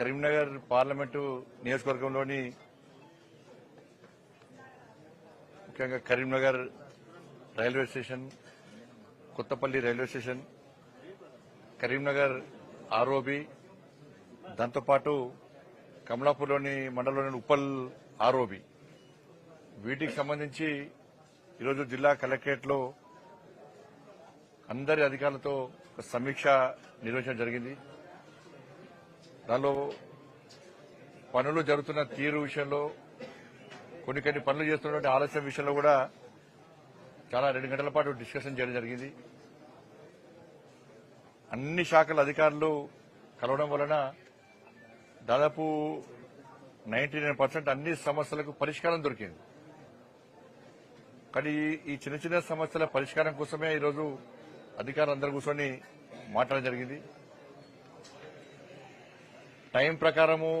Karimnagar parliament నియోజకవర్గంలోని ముఖ్యంగా Karimnagar railway station Kothapalli railway station Karimnagar ROB దాంతోపాటు కమలాపూర్లోని మండలంలోని ఉప్పల్ ఆర్ఓబి. వీటికి సంబంధించి ఈరోజు జిల్లా కలెక్టరేట్లో అందరి అధికారులతో ఒక సమీక్ష నిర్వహించడం జరిగింది. దానిలో పనులు జరుగుతున్న తీరు విషయంలో కొన్ని కొన్ని పనులు చేస్తున్నటువంటి ఆలస్యం విషయంలో కూడా చాలా రెండు గంటల పాటు డిస్కషన్ చేయడం జరిగింది. అన్ని శాఖల అధికారులు కలవడం వలన దాదాపు నైన్టీ నైన్ పర్సెంట్ అన్ని సమస్యలకు పరిష్కారం దొరికింది. కానీ ఈ- చిన్న చిన్న సమస్యల పరిష్కారం కోసమే ఈరోజు అధికారులు అందరూ కూర్చొని మాట్లాడడం జరిగింది. టైం ప్రకారము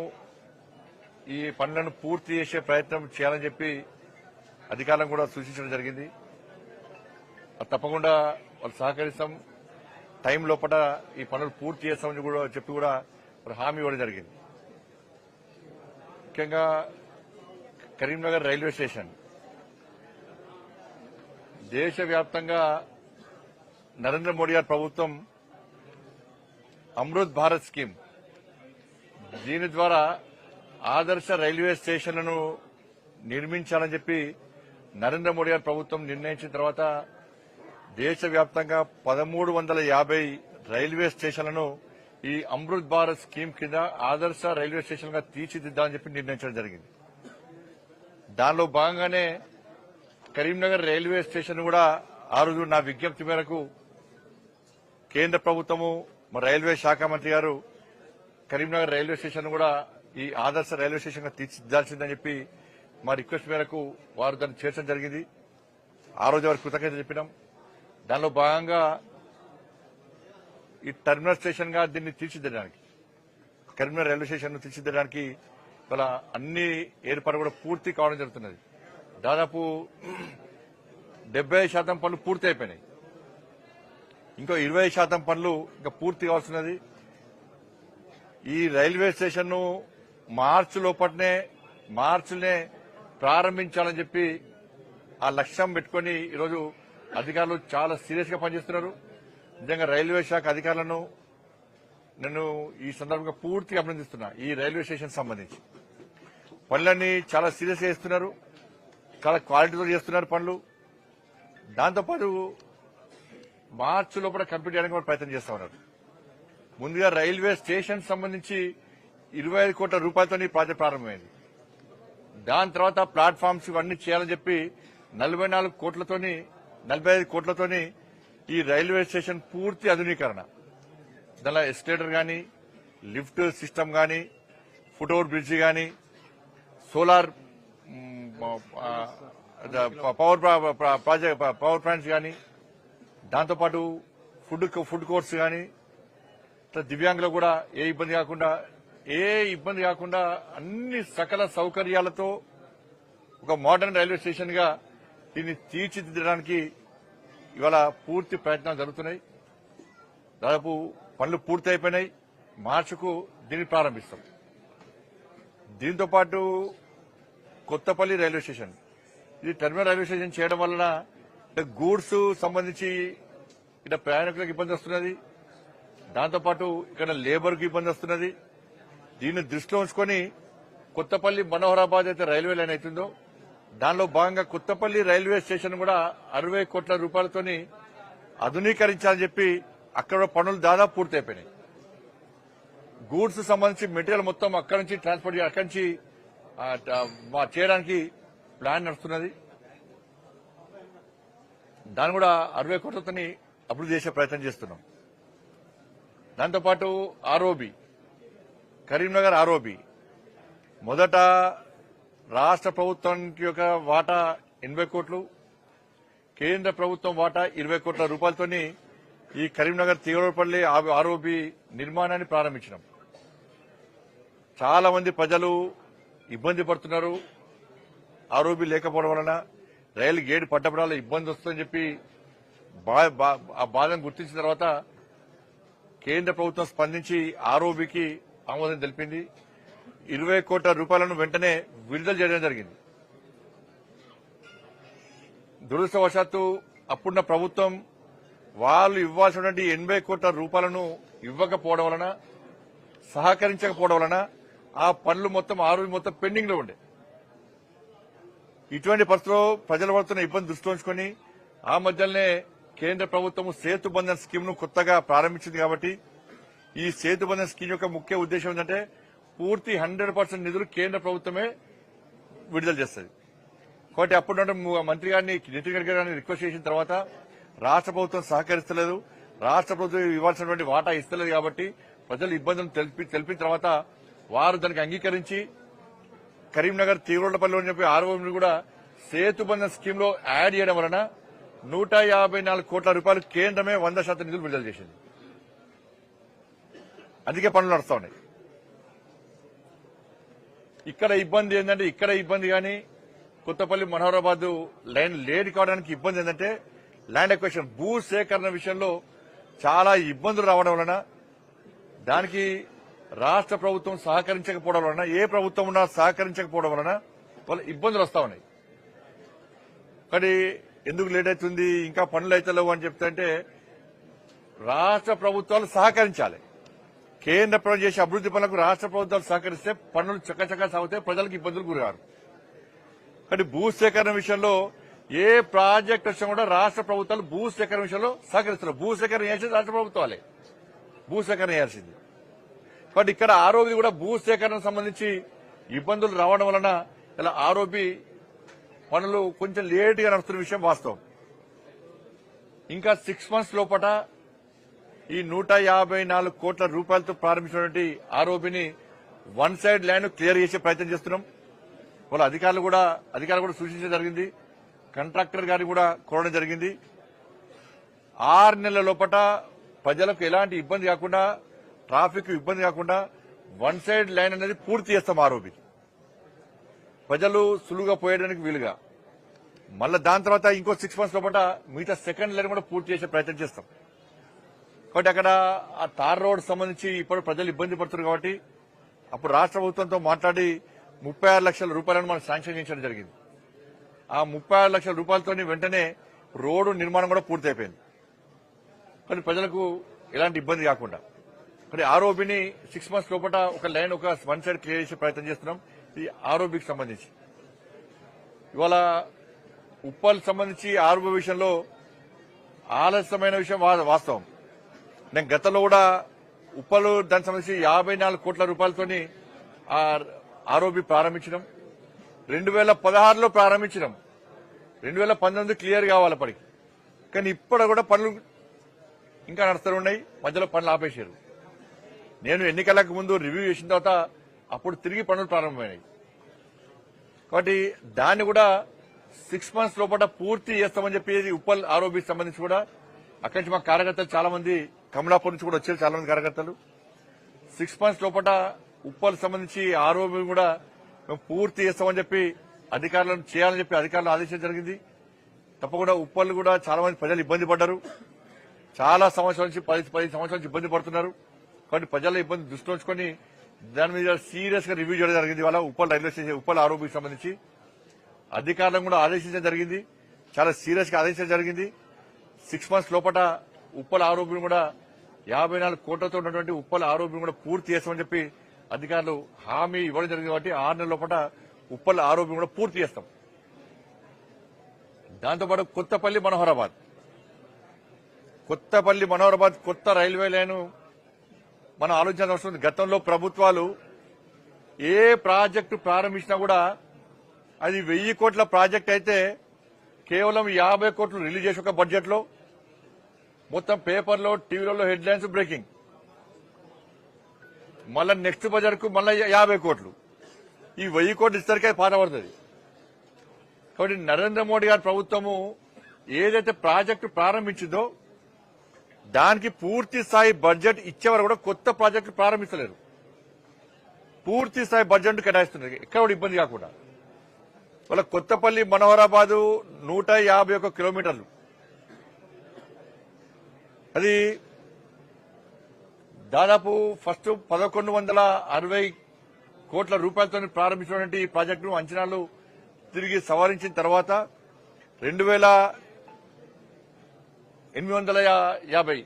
ఈ పనులను పూర్తి చేసే ప్రయత్నం చేయాలని చెప్పి అధికారం కూడా సూచించడం జరిగింది. తప్పకుండా వాళ్ళు సహకరిస్తాం. టైం లోపల ఈ పనులు పూర్తి చేస్తామని కూడా చెప్పి కూడా మరి హామీ ఇవ్వడం జరిగింది. ముఖ్యంగా కరీంనగర్ రైల్వే స్టేషన్. దేశవ్యాప్తంగా నరేంద్ర మోడీ గారి ప్రభుత్వం అమృత్ భారత్ స్కీమ్ దీని ద్వారా ఆదర్శ రైల్వే స్టేషన్లను నిర్మించాలని చెప్పి నరేంద్ర మోడీ గారి ప్రభుత్వం నిర్ణయించిన తర్వాత దేశవ్యాప్తంగా పదమూడు వందల యాభై రైల్వే స్టేషన్లను ఈ అమృత్ భారత్ స్కీమ్ కింద ఆదర్శ రైల్వే స్టేషన్గా తీర్చిదిద్దామని చెప్పి నిర్ణయించడం జరిగింది. దానిలో భాగంగానే కరీంనగర్ రైల్వే స్టేషన్ కూడా ఆ రోజు నా విజ్ఞప్తి మేరకు కేంద్ర ప్రభుత్వము రైల్వే శాఖ మంత్రి గారు కరీంనగర్ రైల్వే స్టేషన్ కూడా ఈ ఆదర్శ రైల్వే స్టేషన్గా తీర్చిదిద్దాల్సిందని చెప్పి మా రిక్వెస్ట్ మేరకు వారు దాన్ని చేర్చడం జరిగింది. ఆ రోజు వారికి కృతజ్ఞత చెప్పినాం. దానిలో భాగంగా ఈ టెర్మినల్ స్టేషన్గా దీన్ని తీర్చిదిద్దడానికి కరీంనగర్ రైల్వే స్టేషన్ను తీర్చిదిద్దడానికి ఇవాళ అన్ని ఏర్పాట్లు కూడా పూర్తి కావడం జరుగుతున్నది. దాదాపు డెబ్బై శాతం పనులు పూర్తి అయిపోయినాయి. ఇంకో ఇరవై శాతం పనులు ఇంకా పూర్తి కావాల్సినది. ఈ రైల్వే స్టేషన్ను మార్చి లోపలనే మార్చినే ప్రారంభించాలని చెప్పి ఆ లక్ష్యం పెట్టుకుని ఈరోజు అధికారులు చాలా సీరియస్గా పనిచేస్తున్నారు. నిజంగా రైల్వే శాఖ అధికారులను నేను ఈ సందర్భంగా పూర్తిగా అభినందిస్తున్నా ఈ రైల్వే స్టేషన్ సంబంధించి. పనులన్నీ చాలా సీరియస్గా చేస్తున్నారు. చాలా క్వాలిటీతో చేస్తున్నారు పనులు. దాంతోపాటు మార్చి లోపల కంప్లీట్ చేయడానికి కూడా ప్రయత్నం చేస్తా ఉన్నారు. ముందుగా రైల్వే స్టేషన్ సంబంధించి ఇరవై ఐదు కోట్ల రూపాయలతో ప్రాజెక్ట్ ప్రారంభమైంది. దాని తర్వాత ప్లాట్ఫామ్స్ ఇవన్నీ చేయాలని చెప్పి నలభై నాలుగు కోట్లతోని నలభై ఐదు కోట్లతోని ఈ రైల్వే స్టేషన్ పూర్తి ఆధునీకరణ. దానిలో ఎస్కలేటర్ కానీ లిఫ్ట్ సిస్టమ్ కానీ ఫుట్ఓవర్ ఓవర్ కానీ solar power project power plants కానీ దాంతోపాటు ఫుడ్ ఫుడ్ కోర్ట్స్ కానీ ఇట్లా దివ్యాంగులకు కూడా ఏ ఇబ్బంది కాకుండా ఏ ఇబ్బంది కాకుండా అన్ని సకల సౌకర్యాలతో ఒక మోడర్న్ రైల్వే స్టేషన్గా దీన్ని తీర్చిదిద్దడానికి ఇవాళ పూర్తి ప్రయత్నాలు జరుగుతున్నాయి. దాదాపు పనులు పూర్తి అయిపోయినాయి మార్చుకు దీన్ని ప్రారంభిస్తాం. దీంతో పాటు కొత్తపల్లి రైల్వే స్టేషన్. ఇది టెర్మినల్ రైల్వే స్టేషన్ చేయడం వలన గూడ్స్ సంబంధించి ఇక్కడ ప్రయాణికులకు ఇబ్బంది వస్తున్నది. దాంతోపాటు ఇక్కడ లేబర్కు ఇబ్బంది వస్తున్నది. దీన్ని దృష్టిలో ఉంచుకొని కొత్తపల్లి మనోహరాబాద్ అయితే రైల్వే లైన్ అవుతుందో దానిలో భాగంగా కొత్తపల్లి రైల్వే స్టేషన్ కూడా అరవై కోట్ల రూపాయలతోని ఆధునీకరించాలని చెప్పి అక్కడ పనులు దాదాపు పూర్తయిపోయినాయి. గూడ్స్ సంబంధించి మెటీరియల్ మొత్తం అక్కడి నుంచి ట్రాన్స్పోర్ట్ అక్కడి నుంచి చేయడానికి ప్లాన్ నడుస్తున్నది. దాన్ని కూడా అరవై కోట్లతోని అభివృద్ధి చేసే ప్రయత్నం చేస్తున్నాం. దాంతోపాటు ఆర్ఓబి కరీంనగర్ ఆర్ఓబి. మొదట రాష్ట్ర ప్రభుత్వానికి యొక్క వాటా ఎనభై కోట్లు కేంద్ర ప్రభుత్వం వాటా ఇరవై కోట్ల రూపాయలతోని ఈ కరీంనగర్ తీవ్రపల్లి ఆరోపి నిర్మాణాన్ని ప్రారంభించినాం. చాలా మంది ప్రజలు ఇబ్బంది పడుతున్నారు. ఆరోపి లేకపోవడం వలన రైలు గేటు పట్టపడాల ఇబ్బంది వస్తుందని చెప్పి బా- బా- ఆ బాధను గుర్తించిన తర్వాత కేంద్ర ప్రభుత్వం స్పందించి ఆరోబికి ఆమోదం తెలిపింది. ఇరవై కోట్ల రూపాయలను వెంటనే విడుదల చేయడం జరిగింది. దురదృష్టవశాత్తు అప్పుడున్న ప్రభుత్వం వాళ్ళు ఇవ్వాల్సినటువంటి ఎనభై కోట్ల రూపాయలను ఇవ్వకపోవడం వలన సహకరించకపోవడం వలన ఆ పనులు మొత్తం ఆరు మొత్తం పెండింగ్లో ఉండే. ఇటువంటి పరిస్థితుల్లో ప్రజలు పడుతున్న ఇబ్బంది దృష్టి ఉంచుకొని ఆ మధ్యలోనే కేంద్ర ప్రభుత్వం సేతు బంధన్ స్కీమ్ను కొత్తగా ప్రారంభించింది కాబట్టి ఈ సేతు బంధన్ స్కీమ్ యొక్క ముఖ్య ఉద్దేశం ఏంటంటే పూర్తి హండ్రెడ్ పర్సెంట్ నిధులు కేంద్ర ప్రభుత్వమే విడుదల చేస్తుంది. కాబట్టి అప్పుడు మంత్రి గారిని నితిన్ గడ్కరీ గారిని రిక్వెస్ట్ చేసిన తర్వాత రాష్ట్ర ప్రభుత్వం సహకరిస్తలేదు. రాష్ట్ర ప్రభుత్వం ఇవ్వాల్సినటువంటి వాటా ఇస్తలేదు కాబట్టి ప్రజలు ఇబ్బందులు తెలిపి తెలిపిన తర్వాత వారు దానికి అంగీకరించి కరీంనగర్ తీవ్రపల్లి అని చెప్పి ఆర్ఓని కూడా సేతుబంధన్ స్కీమ్లో యాడ్ చేయడం వలన నూట యాభై నాలుగు కోట్ల రూపాయలు కేంద్రమే వంద శాతం నిధులు విడుదల చేసింది. అందుకే పనులు నడుస్తా ఉన్నాయి. ఇక్కడ ఇబ్బంది ఏంటంటే ఇక్కడ ఇబ్బంది కానీ కొత్తపల్లి మనోహరాబాద్ లైన్ లేని కావడానికి ఇబ్బంది ఏంటంటే ల్యాండ్ ఎక్వేషన్ భూ సేకరణ విషయంలో చాలా ఇబ్బందులు రావడం వలన దానికి రాష్ట్ర ప్రభుత్వం సహకరించకపోవడం వలన ఏ ప్రభుత్వం ఉన్నా సహకరించకపోవడం వలన వాళ్ళ ఇబ్బందులు వస్తా ఉన్నాయి. కానీ ఎందుకు లేట్ అవుతుంది? ఇంకా పనులు అవుతలేవు అని చెప్తుంటే రాష్ట్ర ప్రభుత్వాలు సహకరించాలి. కేంద్ర ప్రభుత్వం చేసే అభివృద్ది పనులకు రాష్ట్ర ప్రభుత్వాలు సహకరిస్తే పనులు చక్కచక్క సాగుతాయి ప్రజలకు ఇబ్బందులు గురారు కానీ భూ సేకరణ విషయంలో ఏ ప్రాజెక్ట్ వచ్చినా కూడా రాష్ట్ర ప్రభుత్వాలు భూసేకరణ విషయంలో సహకరిస్తున్నారు. భూసేకరణ చేసేది రాష్ట్ర ప్రభుత్వాలే. భూసేకరణ చేయాల్సింది. కాబట్టి ఇక్కడ ఆరోపి కూడా భూ సేకరణకు సంబంధించి ఇబ్బందులు రావడం వలన ఇలా ఆరోపి పనులు కొంచెం లేటుగా నడుస్తున్న విషయం వాస్తవం. ఇంకా సిక్స్ మంత్స్ లోపట ఈ నూట యాభై నాలుగు కోట్ల రూపాయలతో ప్రారంభించినటువంటి ఆరోపిని వన్ సైడ్ ల్యాండ్ క్లియర్ చేసే ప్రయత్నం చేస్తున్నాం. వాళ్ళ అధికారులు కూడా అధికారులు కూడా సూచించడం జరిగింది. కాంట్రాక్టర్ గారిని కూడా కోరడం జరిగింది. ఆరు నెలల లోపట ప్రజలకు ఎలాంటి ఇబ్బంది కాకుండా ట్రాఫిక్ ఇబ్బంది కాకుండా వన్ సైడ్ లైన్ అనేది పూర్తి చేస్తాం ఆరోపి ప్రజలు సులువుగా పోయడానికి వీలుగా. మళ్ళీ దాని తర్వాత ఇంకో సిక్స్ మంత్స్ లోపల మిగతా సెకండ్ లైన్ కూడా పూర్తి చేసే ప్రయత్నం చేస్తాం. కాబట్టి అక్కడ ఆ తార్ రోడ్ సంబంధించి ఇప్పుడు ప్రజలు ఇబ్బంది పడుతున్నారు కాబట్టి అప్పుడు రాష్ట్ర ప్రభుత్వంతో మాట్లాడి ముప్పై ఆరు లక్షల రూపాయలను మనం శాంక్షన్ చేయించడం జరిగింది. ఆ ముప్పై ఆరు లక్షల రూపాయలతో వెంటనే రోడ్డు నిర్మాణం కూడా పూర్తయిపోయింది. కానీ ప్రజలకు ఎలాంటి ఇబ్బంది కాకుండా. కానీ ఆరోపిని సిక్స్ మంత్స్ లోపల ఒక లైన్ ఒక వన్ సైడ్ క్లియర్ చేసే ప్రయత్నం చేస్తున్నాం. ఈ ఆరోబికి సంబంధించి. ఇవాళ ఉప్పాలకు సంబంధించి ఆరోప విషయంలో ఆలస్యమైన విషయం వా- వాస్తవం. నేను గతంలో కూడా ఉప్పలు దానికి సంబంధించి యాభై నాలుగు కోట్ల రూపాయలతోని ఆరోపి ప్రారంభించడం రెండు వేల పదహారులో ప్రారంభించడం రెండు వేల పంతొమ్మిది క్లియర్ కావాలి అప్పటికి. కానీ ఇప్పుడు కూడా పనులు ఇంకా నడుస్తూ ఉన్నాయి. మధ్యలో పనులు ఆపేశారు. నేను ఎన్నికలకు ముందు రివ్యూ చేసిన తర్వాత అప్పుడు తిరిగి పనులు ప్రారంభమైనాయి. కాబట్టి దాన్ని కూడా సిక్స్ మంత్స్ లోపల పూర్తి చేస్తామని చెప్పి ఉప్పల్ ఆరోపి సంబంధించి కూడా. అక్కడి నుంచి మా కార్యకర్తలు చాలా మంది కమలాపూర్ నుంచి కూడా వచ్చారు చాలా మంది కార్యకర్తలు. సిక్స్ మంత్స్ లోపల ఉప్పల్ సంబంధించి ఆరోపణ కూడా మేము పూర్తి చేస్తామని చెప్పి అధికారులను చేయాలని చెప్పి అధికారులు ఆదేశం జరిగింది. తప్పకుండా ఉప్పల్ కూడా చాలా మంది ప్రజలు ఇబ్బంది పడ్డారు. చాలా సంవత్సరాల నుంచి పది పది సంవత్సరాల నుంచి ఇబ్బంది పడుతున్నారు. కాబట్టి ప్రజల ఇబ్బంది దృష్టి ఉంచుకొని దాని మీద సీరియస్గా రివ్యూ చేయడం జరిగింది. వాళ్ళ ఉప్పల్ రైల్వే స్టేషన్ ఉప్పల్ ఆరోపీకి సంబంధించి అధికారులను కూడా ఆదేశించడం జరిగింది. చాలా సీరియస్గా ఆదేశించడం జరిగింది. సిక్స్ మంత్స్ లోపల ఉప్పల ఆరోపణను కూడా యాభై నాలుగు కోట్లతో ఉన్నటువంటి ఉప్పల ఆరోపణను కూడా పూర్తి చేస్తామని చెప్పి అధికారులు హామీ ఇవ్వడం జరిగింది కాబట్టి ఆరు నెలల లోపల ఉప్పల ఆరోపణ కూడా పూర్తి చేస్తాం. దాంతోపాటు కొత్తపల్లి మనోహరాబాద్. కొత్తపల్లి మనోహరాబాద్ కొత్త రైల్వే లైను మనం ఆలోచించాల్సిన అవసరం ఉంది. గతంలో ప్రభుత్వాలు ఏ ప్రాజెక్టు ప్రారంభించినా కూడా అది వెయ్యి కోట్ల ప్రాజెక్ట్ అయితే కేవలం యాభై కోట్లు రిలీజ్ చేసి ఒక బడ్జెట్లో మొత్తం పేపర్లో టీవీలలో హెడ్లైన్స్ బ్రేకింగ్. మళ్ళా నెక్స్ట్ బడ్జెట్కు మళ్ళీ యాభై కోట్లు. ఈ వెయ్యి కోట్లు ఇస్తరికే పారపడుతుంది కాబట్టి నరేంద్ర మోడీ గారి ప్రభుత్వము ఏదైతే ప్రాజెక్టు ప్రారంభించిందో దానికి పూర్తి స్థాయి బడ్జెట్ ఇచ్చేవారు కూడా కొత్త ప్రాజెక్టు ప్రారంభించలేరు. పూర్తి స్థాయి బడ్జెట్ కేటాయిస్తున్నారు. ఎక్కడ కూడా ఇబ్బంది కాకుండా. వాళ్ళ కొత్తపల్లి మనోహరాబాదు నూట యాభై ఒక్క కిలోమీటర్లు. అది దాదాపు ఫస్ట్ పదకొండు వందల అరవై కోట్ల రూపాయలతో ప్రారంభించినటువంటి ఈ ప్రాజెక్టును అంచనాలు తిరిగి సవరించిన తర్వాత రెండు వేల ఎనిమిది వందల యాభై.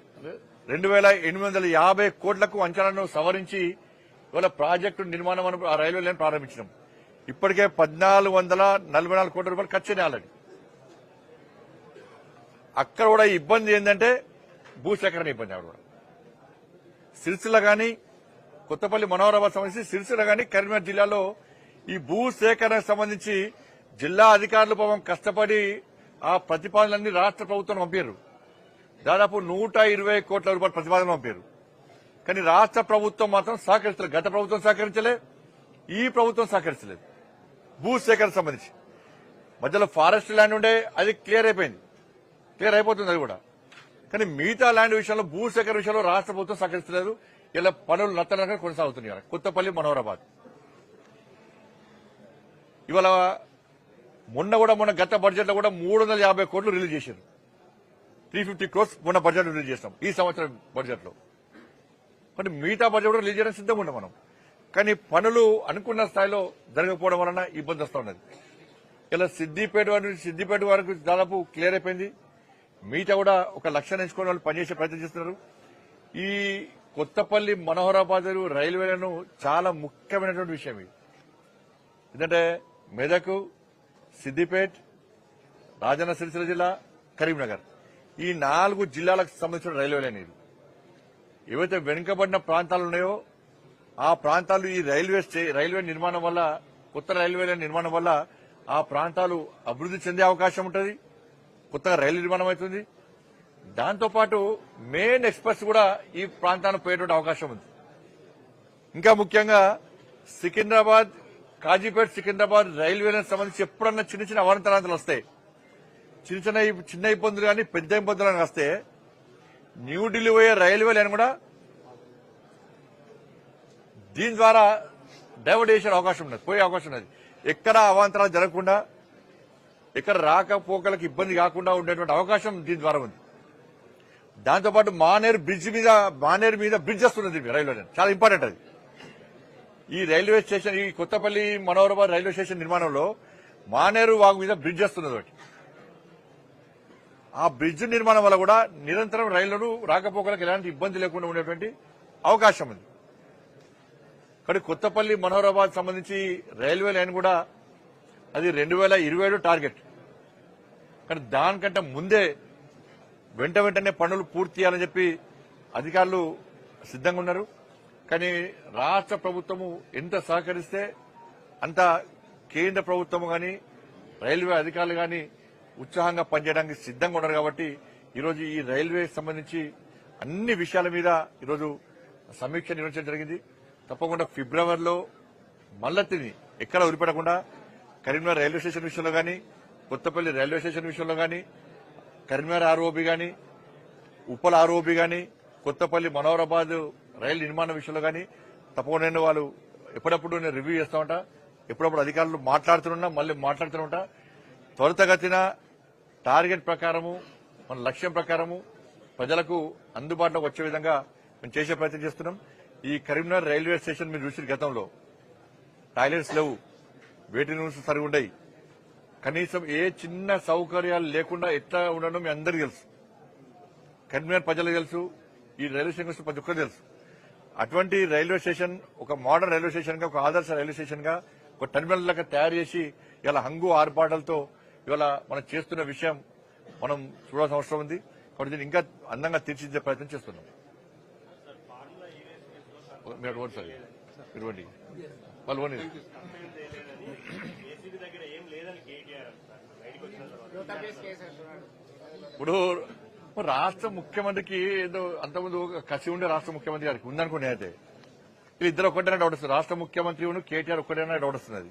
రెండు వేల ఎనిమిది వందల యాభై కోట్లకు అంచనాలను సవరించి ఇవాళ ప్రాజెక్టు నిర్మాణం అని ఆ రైల్వే లైన్ ప్రారంభించినాం. ఇప్పటికే పద్నాలుగు వందల నలభై నాలుగు కోట్ల రూపాయలు ఖర్చు అయినాయి అక్కడ కూడా ఇబ్బంది ఏంటంటే భూసేకరణ ఇబ్బంది అక్కడ కూడా. సిరిసిల్ల కానీ కొత్తపల్లి మనోహరాబాద్ సంబంధించి సిరిసిల్ల కానీ కరీంనగర్ జిల్లాలో ఈ భూ సేకరణకు సంబంధించి జిల్లా అధికారులు పాపం కష్టపడి ఆ ప్రతిపాదనలన్నీ రాష్ట్ర ప్రభుత్వం పంపారు దాదాపు నూట ఇరవై కోట్ల రూపాయల ప్రతిపాదన పంపారు. కానీ రాష్ట్ర ప్రభుత్వం మాత్రం సహకరించలేదు గత ప్రభుత్వం సహకరించలే ఈ ప్రభుత్వం సహకరించలేదు. భూసేకరణ సంబంధించి. మధ్యలో ఫారెస్ట్ ల్యాండ్ ఉండే అది క్లియర్ అయిపోయింది. క్లియర్ అయిపోతుంది అది కూడా. కానీ మిగతా ల్యాండ్ విషయంలో భూసేకరణ విషయంలో రాష్ట్ర ప్రభుత్వం సహకరిస్తలేదు ఇలా పనులు నత్తనగా కొనసాగుతున్నాయి కొత్తపల్లి మనోహరాబాద్. ఇవాళ మొన్న కూడా మొన్న గత బడ్జెట్లో కూడా మూడు వందల యాభై కోట్లు రిలీజ్ చేశారు. త్రీ ఫిఫ్టీ క్రోర్స్ మొన్న బడ్జెట్ రిలీజ్ చేస్తాం ఈ సంవత్సరం బడ్జెట్లో కానీ మిగతా బడ్జెట్ కూడా రిలీజ్ చేయడం సిద్ధంగా ఉన్నాం మనం. కానీ పనులు అనుకున్న స్థాయిలో జరగకపోవడం వలన ఇబ్బంది వస్తూ ఉన్నది. ఇలా సిద్దిపేట వారి నుంచి సిద్దిపేట వరకు దాదాపు క్లియర్ అయిపోయింది. మిగతా కూడా ఒక లక్ష్యాన్ని ఎంచుకునే వాళ్ళు పనిచేసే ప్రయత్నం చేస్తున్నారు. ఈ కొత్తపల్లి మనోహరాబాద్ రైల్వేలను చాలా ముఖ్యమైనటువంటి విషయం ఇది. ఎందుకంటే మెదక్ సిద్దిపేట్ రాజన్న సిరిసిల్ల జిల్లా కరీంనగర్. ఈ నాలుగు జిల్లాలకు సంబంధించిన రైల్వే లైన్ ఇది ఏవైతే వెనుకబడిన ప్రాంతాలు ఉన్నాయో ఆ ప్రాంతాలు ఈ రైల్వే స్టే- రైల్వే నిర్మాణం వల్ల కొత్త రైల్వే లైన్ నిర్మాణం వల్ల ఆ ప్రాంతాలు అభివృద్ధి చెందే అవకాశం ఉంటుంది కొత్తగా రైలు నిర్మాణం అవుతుంది. దాంతోపాటు మెయిన్ ఎక్స్ప్రెస్ కూడా ఈ ప్రాంతానికి పోయేటువంటి అవకాశం ఉంది. ఇంకా ముఖ్యంగా సికింద్రాబాద్ కాజీపేట్ సికింద్రాబాద్ రైల్వేలకు సంబంధించి ఎప్పుడన్నా చిన్న చిన్న అవాంతరాంతాలు వస్తాయి. చిన్న చిన్న చిన్న ఇబ్బందులు కానీ పెద్ద ఇబ్బందులు కానీ వస్తే న్యూఢిల్లీ పోయే రైల్వే లైన్ కూడా దీని ద్వారా డైవర్ట్ చేసే అవకాశం ఉన్నది పోయే అవకాశం ఉన్నది. ఎక్కడ అవాంతరాలు జరగకుండా ఎక్కడ రాకపోకలకు ఇబ్బంది కాకుండా ఉండేటువంటి అవకాశం దీని ద్వారా ఉంది. దాంతోపాటు మానేరు బ్రిడ్జ్ మీద మానేరు మీద బ్రిడ్జ్ వస్తున్నది రైల్వే లైన్. చాలా ఇంపార్టెంట్ అది. ఈ రైల్వే స్టేషన్ ఈ కొత్తపల్లి మనోహరాబాద్ రైల్వే స్టేషన్ నిర్మాణంలో మానేరు వాగు మీద బ్రిడ్జ్ వస్తున్నది ఒకటి. ఆ బ్రిడ్జ్ నిర్మాణం వల్ల కూడా నిరంతరం రైళ్ళను రాకపోకలకు ఎలాంటి ఇబ్బంది లేకుండా ఉండేటువంటి అవకాశం ఉంది. కానీ కొత్తపల్లి మనోహరాబాద్ సంబంధించి రైల్వే లైన్ కూడా అది రెండు వేల ఇరవై ఏడు టార్గెట్. కానీ దానికంటే ముందే వెంట వెంటనే పనులు పూర్తి చేయాలని చెప్పి అధికారులు సిద్ధంగా ఉన్నారు. కానీ రాష్ట్ర ప్రభుత్వము ఎంత సహకరిస్తే అంత కేంద్ర ప్రభుత్వము కానీ రైల్వే అధికారులు కానీ ఉత్సాహంగా పనిచేయడానికి సిద్ధంగా ఉన్నారు కాబట్టి ఈరోజు ఈ రైల్వే సంబంధించి అన్ని విషయాల మీద ఈరోజు సమీక్ష నిర్వహించడం జరిగింది. తప్పకుండా ఫిబ్రవరిలో మల్లతిని ఎక్కడ వదిలిపెట్టకుండా కరీంనగర్ రైల్వే స్టేషన్ విషయంలో కానీ కొత్తపల్లి రైల్వే స్టేషన్ విషయంలో కానీ కరీంనగర్ ఆర్ఓబి కానీ ఉప్పల్ ఆర్ఓబి కానీ కొత్తపల్లి మనోహరాబాద్ రైలు నిర్మాణ విషయంలో కానీ తప్పకుండా నేను వాళ్ళు ఎప్పుడప్పుడు నేను రివ్యూ చేస్తా ఉంటా. ఎప్పుడప్పుడు అధికారులు మాట్లాడుతున్నా మళ్ళీ మాట్లాడుతూ ఉంటా. త్వరితగతిన టార్గెట్ ప్రకారము మన లక్ష్యం ప్రకారము ప్రజలకు అందుబాటులోకి వచ్చే విధంగా మేము చేసే ప్రయత్నం చేస్తున్నాం. ఈ కరీంనగర్ రైల్వే స్టేషన్ మీరు చూసిన గతంలో. టాయిలెట్స్ లేవు. వెయిటింగ్ రూమ్స్ సరిగా ఉండయి. కనీసం ఏ చిన్న సౌకర్యాలు లేకుండా ఎట్లా ఉండడం మీ అందరికీ తెలుసు. కరీంనగర్ ప్రజలకు తెలుసు. ఈ రైల్వే స్టేషన్ గురించి ప్రతి ఒక్కరు తెలుసు. అటువంటి రైల్వే స్టేషన్ ఒక మోడర్న్ రైల్వే స్టేషన్గా ఒక ఆదర్శ రైల్వే స్టేషన్గా ఒక టెర్మినల్ లాగా తయారు చేసి ఇలా హంగు ఆర్పాటలతో ఇవాళ మనం చేస్తున్న విషయం మనం చూడాల్సిన అవసరం ఉంది. కాబట్టి దీన్ని ఇంకా అందంగా తీర్చిదిద్దే ప్రయత్నం చేస్తున్నాం. మీరు అటు సార్. వాళ్ళు ఇప్పుడు రాష్ట్ర ముఖ్యమంత్రికి ఏదో అంతకుముందు ఒక కసి ఉండే రాష్ట్ర ముఖ్యమంత్రి గారికి ఉందనుకునే అయితే ఇద్దరు ఒకటేనా డౌట్ వస్తుంది. రాష్ట్ర ముఖ్యమంత్రి కేటీఆర్ ఒకటేనా డౌట్ వస్తున్నది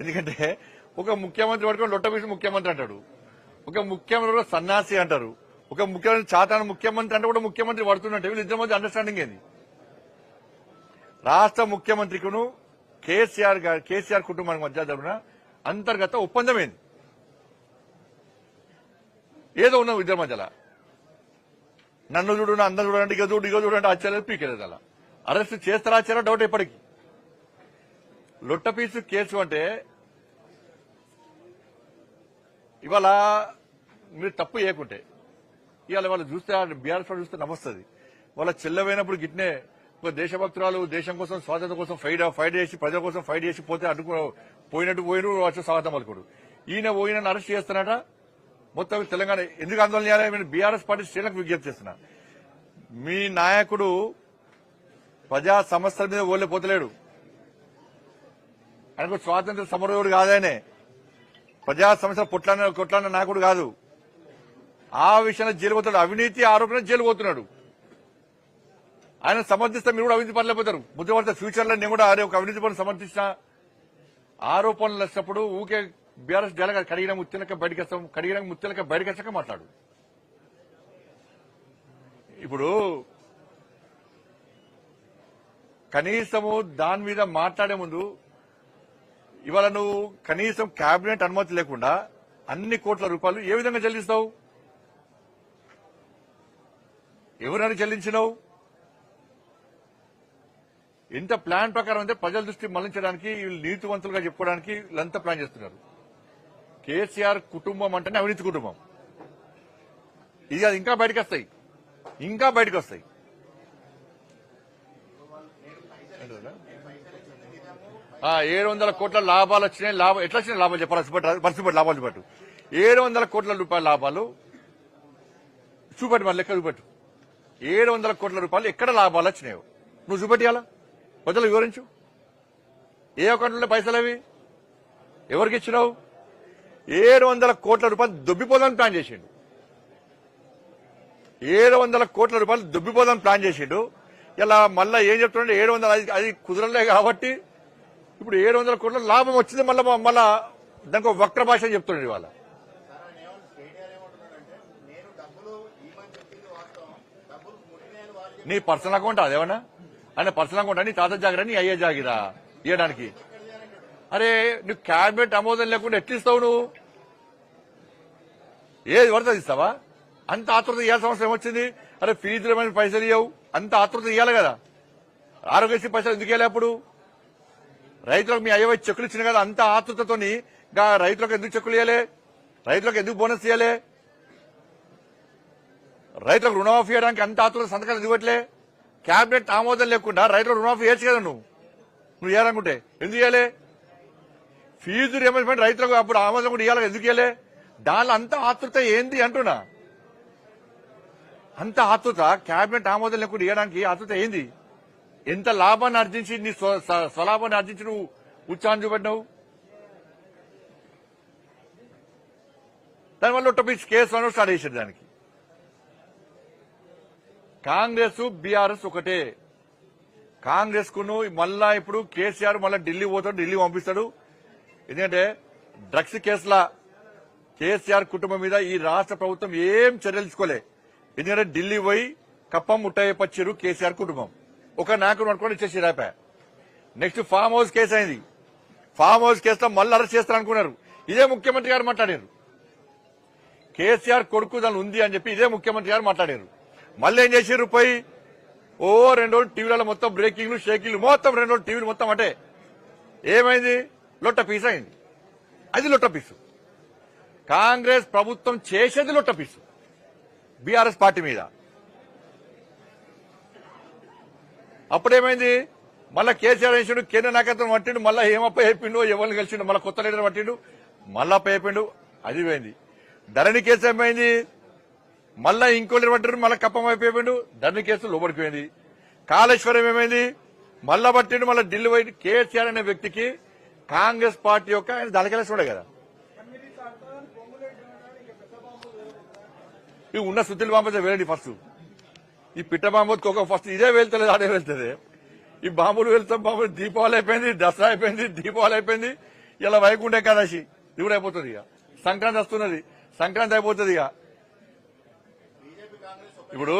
ఎందుకంటే ఒక ముఖ్యమంత్రి పట్టుకొని లొట్టబీసి ముఖ్యమంత్రి అంటాడు. ఒక ముఖ్యమంత్రి సన్నాసి అంటారు. ఒక ముఖ్యమంత్రి చాతాన ముఖ్యమంత్రి అంటే కూడా ముఖ్యమంత్రి పడుతున్నట్టు. వీళ్ళు ఇద్దరి మధ్య అండర్స్టాండింగ్ ఏంది? రాష్ట్ర ముఖ్యమంత్రికును కేసీఆర్ గారి కేసీఆర్ కుటుంబానికి మధ్య జరిగిన అంతర్గత ఒప్పందం ఏంది? ఏదో ఉన్నాం ఇద్దరి మధ్యలో. నన్ను చూడు అందరు చూడండి ఇక చూడు ఇక చూడండి అచ్చలేదు పీకలేదు అలా. అరెస్ట్ చేస్తారా చేయరా డౌట్ ఎప్పటికీ లొట్టపీసు కేసు అంటే ఇవాళ మీరు తప్పు చేయకుంటే ఇవాళ వాళ్ళు చూస్తే బీఆర్ఎస్ వాళ్ళు చూస్తే నమస్తుంది వాళ్ళ చెల్లవైనప్పుడు గిట్నే ఒక దేశభక్తురాలు దేశం కోసం స్వాతంత్రం కోసం ఫైట్ ఫైట్ చేసి ప్రజల కోసం ఫైట్ చేసి పోతే అడ్డుకు పోయినట్టు పోయిన వచ్చి స్వాగతం పలుకోడు. ఈయన పోయిన అరెస్ట్ చేస్తున్నాట మొత్తం తెలంగాణ ఎందుకు ఆందోళన చేయాలి? నేను బీఆర్ఎస్ పార్టీ శ్రేణులకు విజ్ఞప్తి చేస్తున్నా. మీ నాయకుడు ప్రజా సమస్యల మీద ఓళ్ళే పోతలేడు ఆయనకు స్వాతంత్ర సమరయోడు కాదాయనే ప్రజా సమస్యలు పొట్లాన కొట్లాన నాయకుడు కాదు. ఆ విషయంలో జైలు పోతాడు అవినీతి ఆరోపణ జైలు పోతున్నాడు. ఆయన సమర్థిస్తే మీరు కూడా అవినీతి పనులు అయిపోతారు. బుద్ధపడితే ఫ్యూచర్లో నేను కూడా ఆరే ఒక అవినీతి పనులు సమర్థించిన ఆరోపణలు వచ్చినప్పుడు ఊకే బీఆర్ఎస్ డేలగా కడిగిన ముత్తులక బయటకు వస్తాం కడిగిన ముత్తులక బయటకు వచ్చాక మాట్లాడు. ఇప్పుడు కనీసము దాని మీద మాట్లాడే ముందు ఇవాళ నువ్వు కనీసం కేబినెట్ అనుమతి లేకుండా అన్ని కోట్ల రూపాయలు ఏ విధంగా చెల్లిస్తావు? ఎవరైనా చెల్లించినావు? ఎంత ప్లాన్ ప్రకారం అంటే ప్రజల దృష్టి మళ్ళించడానికి వీళ్ళు నీతివంతులుగా చెప్పుకోవడానికి వీళ్ళంతా ప్లాన్ చేస్తున్నారు. కేసీఆర్ కుటుంబం అంటేనే అవినీతి కుటుంబం. ఇది అది ఇంకా బయటకు వస్తాయి. ఇంకా బయటకు వస్తాయి. ఏడు వందల కోట్ల లాభాలు వచ్చినాయి. లాభం ఎట్లా వచ్చినాయి లాభాలు చెప్పాలి? పరిస్థితి లాభాలు చూపట్టు. ఏడు వందల కోట్ల రూపాయల లాభాలు చూపెట్టు మన లెక్క చూపెట్టు. ఏడు వందల కోట్ల రూపాయలు ఎక్కడ లాభాలు వచ్చినాయో. నువ్వు చూపెట్టాలా ప్రజలు వివరించు. ఏ అకౌంట్లో పైసలు అవి? ఎవరికి ఇచ్చినావు? ఏడు వందల కోట్ల రూపాయలు దొబ్బిపోదాం ప్లాన్ చేసిండు. ఏడు వందల కోట్ల రూపాయలు దొబ్బిపోదాని ప్లాన్ చేసిండు. ఇలా మళ్ళా ఏం చెప్తున్నాడు? ఏడు వందల అది- అది కుదరలే కాబట్టి ఇప్పుడు ఏడు వందల కోట్ల లాభం వచ్చింది మళ్ళా మళ్ళా దానికి ఒక వక్ర భాష అని చెప్తున్నాడు ఇవాళ. నీ పర్సనల్ అకౌంట్ అదేమన్నా? ఆయన పర్సనల్ అకౌంట్? నీ తాత జాగిరా నీ అయ్యే జాగిరా ఇవ్వడానికి అరే నువ్వు క్యాబినెట్ ఆమోదం లేకుండా ఎట్లిస్తావు నువ్వు? ఏది పడుతుంది ఇస్తావా? అంత ఆతృత ఇవ్వాల్సిన అవసరం ఏమొచ్చింది? అరే ఫీజులు ఏమైనా పైసలు ఇవ్వవు అంత ఆతృత ఇవ్వాలి కదా. ఆరోగ్యశ్రీ పైసలు ఎందుకు ఇవ్వాలి అప్పుడు? రైతులకు మీ అయ్యవై చెక్కులు ఇచ్చిన కదా అంత ఆతృతతోని గా రైతులకు ఎందుకు చెక్కులు ఇవ్వలే రైతులకు ఎందుకు బోనస్ ఇవ్వలే రైతులకు రుణమాఫీ చేయడానికి అంత ఆతృత సంతకాలు ఇవ్వట్లే క్యాబినెట్ ఆమోదం లేకుండా రైతులకు రుణమాఫీ చేయొచ్చు కదా నువ్వు? నువ్వు ఇవ్వాలనుకుంటే ఎందుకు ఇవ్వలే ఫీజు రియంబర్స్మెంట్ రైతులకు అప్పుడు ఆమోదం కూడా ఇవ్వాలి ఎందుకు ఇవ్వలే దానిలో అంత ఆతృత ఏంది అంటున్నా? అంత ఆతృత క్యాబినెట్ ఆమోదం లేకుండా ఇవ్వడానికి ఆతృత ఏంది? ఎంత లాభాన్ని ఆర్జించి నీ స్వలాభాన్ని ఆర్జించి నువ్వు ఉత్సాహం చూపెట్టినావు? దానివల్ల టొపిక్స్ కేసు అని స్టార్ట్ చేశారు దానికి. కాంగ్రెస్ బీఆర్ఎస్ ఒకటే. కాంగ్రెస్ కును మళ్ళా ఇప్పుడు కేసీఆర్ మళ్ళా ఢిల్లీ పోతాడు ఢిల్లీ పంపిస్తాడు. ఎందుకంటే డ్రగ్స్ కేసుల కేసీఆర్ కుటుంబం మీద ఈ రాష్ట్ర ప్రభుత్వం ఏం చర్యలు తీసుకోలే. ఎందుకంటే ఢిల్లీ పోయి కప్పం ముట్టయ్యపచ్చారు కేసీఆర్ కుటుంబం. ఒక నాయకుడు అనుకోని ఇచ్చేసి రాపా నెక్స్ట్ ఫామ్ హౌస్ కేసు అయింది. ఫామ్ హౌస్ కేసులో మళ్ళీ అరెస్ట్ చేస్తారు అనుకున్నారు. ఇదే ముఖ్యమంత్రి గారు మాట్లాడారు. కేసీఆర్ కొడుకు దాని ఉంది అని చెప్పి ఇదే ముఖ్యమంత్రి గారు మాట్లాడారు. మళ్ళీ ఏం చేసారు పోయి? ఓ రెండు రోజులు టీవీలలో మొత్తం బ్రేకింగ్లు షేకింగ్లు మొత్తం రెండు రోజులు టీవీలు మొత్తం అంటే. ఏమైంది? లొట్ట పీస్ అయింది. అది లొట్ట పీసు కాంగ్రెస్ ప్రభుత్వం చేసేది లొట్ట పీసు బీఆర్ఎస్ పార్టీ మీద. అప్పుడేమైంది? మళ్ళా కేసీఆర్ వేసిండు కేంద్ర నాయకత్వం పట్టిండు మళ్ళా హేమప్ప చెప్పిండు ఎవరిని కలిసిండు మళ్ళా కొత్త లీడర్ పట్టిండు మళ్ళా చెప్పిండు అది పోయింది. ధరణి కేసు ఏమైంది? మళ్ళా ఇంకో లీడర్ పట్టిండు మళ్ళా కప్పం అయిపోయిండు ధరణి కేసు లోబడిపోయింది కాళేశ్వరం ఏమైంది? మళ్ళా పట్టిండు మళ్ళా ఢిల్లీ పోయి కేసీఆర్ అనే వ్యక్తికి కాంగ్రెస్ పార్టీ యొక్క ఆయన దళకెళ్ళేసి కదా. ఇవి ఉన్న సుత్తులు పంపితే వేరండి ఫస్ట్. ఈ పిట్ట బాంబుకి ఒక ఫస్ట్ ఇదే వెళ్తలేదు అదే వెళ్తుంది ఈ బాంబులు వెళ్తాం బాంబులు దీపావళి అయిపోయింది దసరా అయిపోయింది దీపావళి అయిపోయింది. ఇలా వైకుంఠ ఏకాదశి ఇది కూడా అయిపోతుంది ఇక. సంక్రాంతి వస్తున్నది సంక్రాంతి అయిపోతుంది ఇక. ఇప్పుడు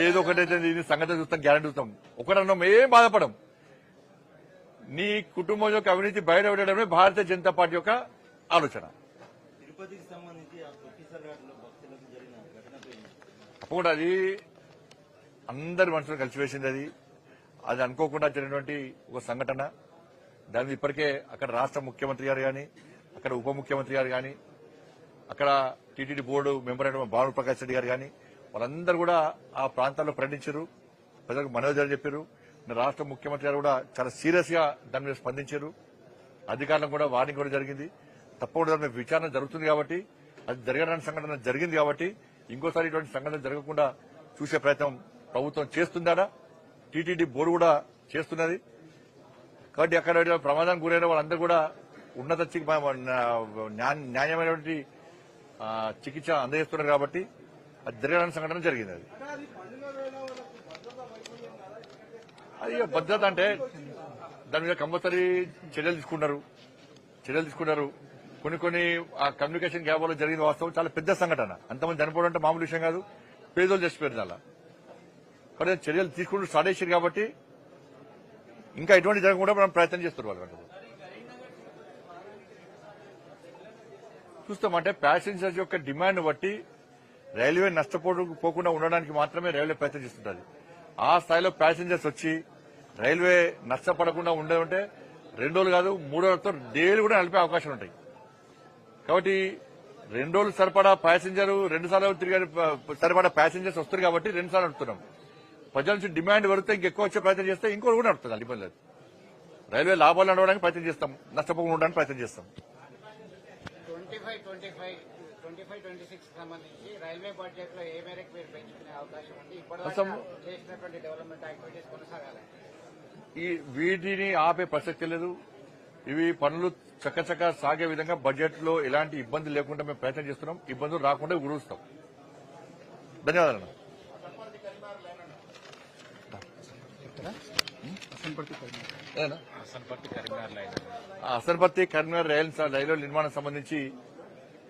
ఏదో ఒకటైతే దీని సంగతి చూస్తాం గ్యారంటీ చూస్తాం. ఒకటన్నా ఏం బాధపడం. నీ కుటుంబం యొక్క అవినీతి బయటపడమే భారతీయ జనతా పార్టీ యొక్క ఆలోచన. తిరుపతికి సంబంధించి ఆ ప్రొఫెసర్ ఘాట్లో భక్తులకు జరిగిన అది అందరి మనుషులు కలిసివేసింది అది. అది అనుకోకుండా జరిగినటువంటి ఒక సంఘటన. దాని ఇప్పటికే అక్కడ రాష్ట్ర ముఖ్యమంత్రి గారు కానీ అక్కడ ఉప ముఖ్యమంత్రి గారు కానీ అక్కడ టీటీడీ బోర్డు మెంబర్ అయిన భాను ప్రకాష్ రెడ్డి గారు కానీ వాళ్ళందరూ కూడా ఆ ప్రాంతాల్లో పర్యటించారు. ప్రజలకు మనోజాలు చెప్పారు. రాష్ట్ర ముఖ్యమంత్రి గారు కూడా చాలా సీరియస్గా దాని మీద స్పందించారు. అధికారులకు కూడా వార్నింగ్ కూడా జరిగింది. తప్పకుండా దాని విచారణ జరుగుతుంది కాబట్టి అది జరగడానికి సంఘటన జరిగింది కాబట్టి ఇంకోసారి ఇటువంటి సంఘటన జరగకుండా చూసే ప్రయత్నం ప్రభుత్వం చేస్తుందా టీటీడీ బోర్డు కూడా చేస్తున్నది. కాబట్టి అక్కడ ప్రమాదానికి గురైన వాళ్ళందరూ కూడా ఉన్నత న్యా- న్యాయమైనటువంటి చికిత్స అందజేస్తున్నారు కాబట్టి అది జరగడానికి సంఘటన జరిగింది అది. అది భద్రత అంటే దాని మీద కంపల్సరీ చర్యలు తీసుకున్నారు చర్యలు తీసుకున్నారు కొన్ని కొన్ని ఆ కమ్యూనికేషన్ గ్యాప్ వల్ల జరిగిన వాస్తవం చాలా పెద్ద సంఘటన. అంతమంది చనిపోవడం అంటే మామూలు విషయం కాదు. పేదోళ్ళు చచ్చిపోయారు చాలా. కానీ చర్యలు తీసుకుంటూ స్టార్ట్ చేశారు కాబట్టి ఇంకా ఎటువంటి జరగకుండా మనం ప్రయత్నం చేస్తారు వాళ్ళు చూస్తామంటే ప్యాసింజర్స్ యొక్క డిమాండ్ బట్టి రైల్వే నష్టపోకుండా ఉండడానికి మాత్రమే రైల్వే ప్రయత్నం చేస్తుంటుంది. ఆ స్థాయిలో ప్యాసింజర్స్ వచ్చి రైల్వే నష్టపడకుండా ఉండే ఉంటే రెండు రోజులు కాదు మూడు రోజులతో డైలీ కూడా నడిపే అవకాశం ఉంటాయి. కాబట్టి రెండు రోజులు సరిపడా ప్యాసింజర్ రెండు సార్లు తిరిగే సరిపడా ప్యాసింజర్స్ వస్తారు కాబట్టి రెండు సార్లు నడుపుతున్నాం. ప్రజల నుంచి డిమాండ్ పెడితే ఇంకెక్కువ వచ్చే ప్రయత్నం చేస్తే ఇంకోటి కూడా నడుపుతుంది అది ఇబ్బంది లేదు. రైల్వే లాభాలు నడవడానికి ప్రయత్నం చేస్తాం నష్టపోకుండా ఉండడానికి ప్రయత్నం చేస్తాం. ఈ వీటిని ఆపే ప్రసక్తి లేదు. ఇవి పనులు చక్కచక్క సాగే విధంగా బడ్జెట్లో ఎలాంటి ఇబ్బంది లేకుండా మేము ప్రయత్నం చేస్తున్నాం. ఇబ్బందులు రాకుండా గురుస్తాం. ధన్యవాదాలు ఏనా? కరీంనగర్ రైల్ రైలు నిర్మాణం సంబంధించి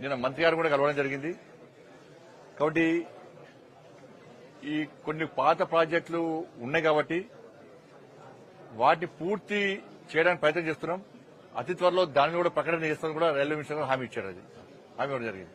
నిన్న మంత్రి గారు కూడా కలవడం జరిగింది. కాబట్టి ఈ కొన్ని పాత ప్రాజెక్టులు ఉన్నాయి కాబట్టి వాటిని పూర్తి చేయడానికి ప్రయత్నం చేస్తున్నాం. అతి త్వరలో దాన్ని కూడా ప్రకటన చేస్తామని కూడా రైల్వే మినిస్టర్ హామీ ఇచ్చారు అది. హామీ ఇవ్వడం జరిగింది.